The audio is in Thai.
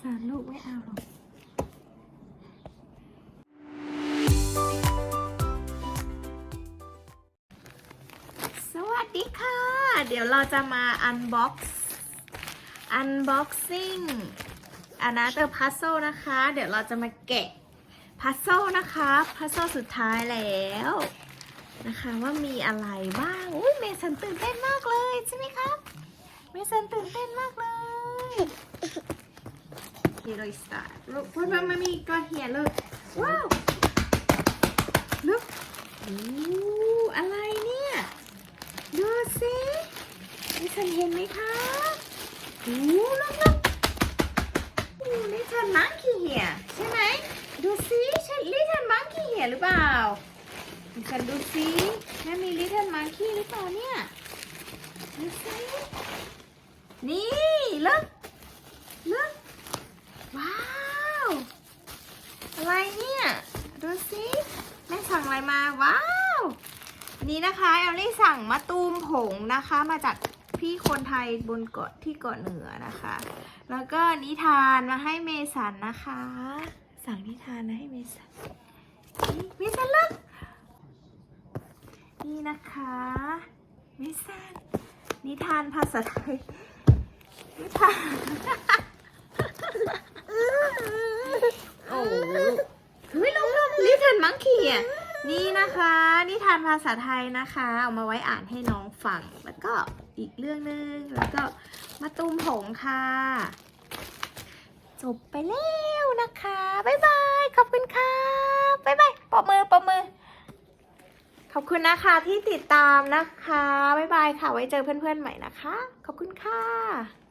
สันลูกไม่เอาหรอกสวัสดีค่ะ เดี๋ยวเราจะมา unbox unboxing another puzzle นะคะ เดี๋ยวเราจะมาแกะ puzzle นะคะ puzzle สุดท้ายแล้วนะคะว่ามีอะไรบ้าง อุ้ยเมสันตื่นเต้นมากเลยใช่ไหมครับ เมสันตื่นเต้นมากเลย Here I start look what what mommy got here look wow look อู้อะไรเนี่ย ดูสินี่ฉันเห็นไหมคะโอ้ลูกลูกโอ้นี่ฉันมังคีเหียใช่ไหม ดูสิฉันลิทันมังคีเหียหรือเปล่าดิฉันดูสิแม่มีลิทันมังคีหรือเปล่าเนี่ย ดูสินี่ลึกลึกว้าว อะไรเนี่ย ดูสิแม่สั่งอะไรมาว้าวนี้นะคะแอลลี่สั่งมะตูมผงนะคะ มาจากพี่คนไทยบนเกาะที่เกาะเหนือนะคะ แล้วก็นิทานมาให้เมสันนะคะ สั่งนิทานมาให้เมสันนี่เมสันเลิกนี่นะคะเมสันนิทานภาษาไทยนิทาน โอ้เฮ้ยลงลงลิ นี่นี่นะคะนิทานภาษาไทยนะคะ เอามาไว้อ่านให้น้องฟัง แล้วก็อีกเรื่องหนึงแล้วก็มาตูมผงค่ะ จบไปแล้วนะคะบ๊ายบายขอบคุณค่ะบ๊ายบายปรบมือปรบมือ ขอบคุณนะคะที่ติดตามนะคะบ๊ายบายค่ะไว้เจอเพื่อนๆใหม่นะคะ ขอบคุณค่ะ